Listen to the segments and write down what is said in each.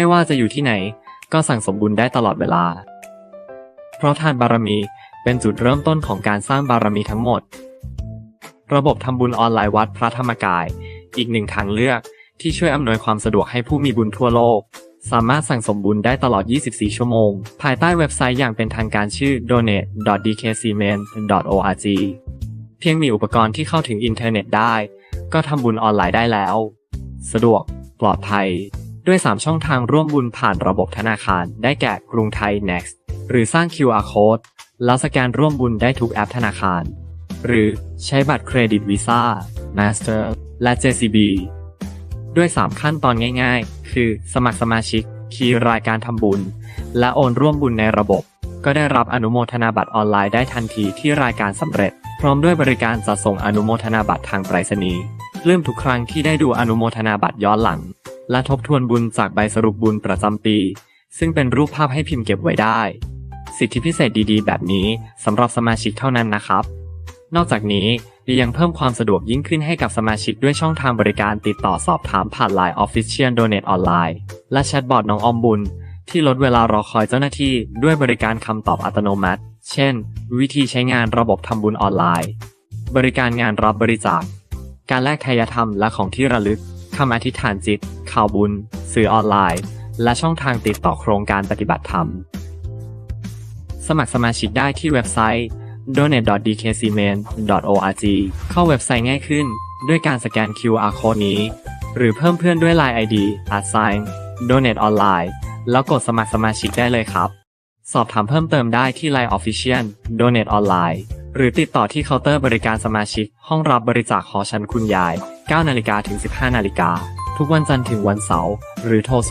ไม่ว่าจะอยู่ที่ไหน ก็สั่งสมบุญได้ตลอดเวลา เพราะทานบารมีเป็นจุดเริ่มต้นของการสร้างบารมีทั้งหมด ระบบทำบุญออนไลน์วัดพระธรรมกาย อีกหนึ่งทางเลือกที่ช่วยอำนวยความสะดวกให้ผู้มีบุญทั่วโลก สามารถสั่งสมบุญได้ตลอด 24 ชั่วโมง ภายใต้เว็บไซต์อย่างเป็นทางการชื่อ donate.dkcmen.org เพียงมีอุปกรณ์ที่เข้าถึงอินเทอร์เน็ตได้ ก็ทำบุญออนไลน์ได้แล้ว สะดวก ปลอดภัย ด้วย 3 ช่องทางร่วมบุญผ่านระบบธนาคาร ได้แก่กรุงไทย Next หรือสร้าง QR Code แล้วสแกนร่วมบุญได้ทุกแอปธนาคาร หรือใช้บัตรเครดิตวีซ่า Master และ JCB ด้วย 3 ขั้นตอนง่ายๆ คือสมัครสมาชิก คีย์รายการทำบุญ และโอนร่วมบุญในระบบ ก็ได้รับอนุโมทนาบัตรออนไลน์ได้ทันทีที่รายการสำเร็จ พร้อมด้วยบริการจัดส่งอนุโมทนาบัตรทางไปรษณีย์เริ่มทุกครั้งที่ได้ดูอนุโมทนาบัตรย้อนหลัง และทบทวนบุญจากใบสรุปบุญประจำปี ซึ่งเป็นรูปภาพให้พิมพ์เก็บไว้ได้ สิทธิพิเศษดีๆ แบบนี้สำหรับสมาชิกเท่านั้นนะครับ นอกจากนี้ยังเพิ่มความสะดวกยิ่งขึ้นให้กับสมาชิกด้วยช่องทางบริการติดต่อสอบถามผ่าน Line Official Donate ออนไลน์และแชทบอทน้องออมบุญ ที่ลดเวลารอคอยเจ้าหน้าที่ด้วยบริการคำตอบอัตโนมัติ เช่น วิธีใช้งานระบบทำบุญออนไลน์ บริการงานรับบริจาค การแลกทายธรรมและของที่ระลึกคำอธิษฐานจิต ข่าวบุญ สื่อออนไลน์ และช่องทางติดต่อโครงการปฏิบัติธรรม สมัครสมาชิกได้ที่เว็บไซต์ donate.dkcmen.org เข้าเว็บไซต์ง่ายขึ้น ด้วยการสแกน QR code นี้ หรือเพิ่มเพื่อนด้วย Line ID assign donate online แล้วกดสมัครสมาชิกได้เลยครับ สอบถามเพิ่มเติมได้ที่ Line Official donate online หรือติดต่อที่เคาน์เตอร์บริการสมาชิก ห้องรับบริจาคหอชั้นคุณยาย 9 นาฬิกาถึง 15 นาฬิกา ทุกวันจันทร์ถึงวันเสาร์หรือโทร 02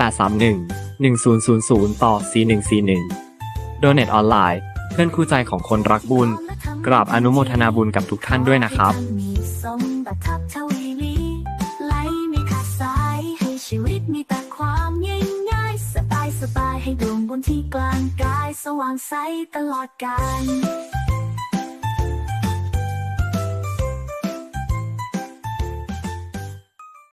831 1000 ต่อ 4141 Donate ออนไลน์ เพื่อนคู่ใจของคนรักบุญ กราบอนุโมทนาบุญกับทุกท่านด้วยนะครับ ชีวิตมีแต่ความง่ายสบายสบายให้ดวงบนที่กลางกาย สว่างใสตลอดกาล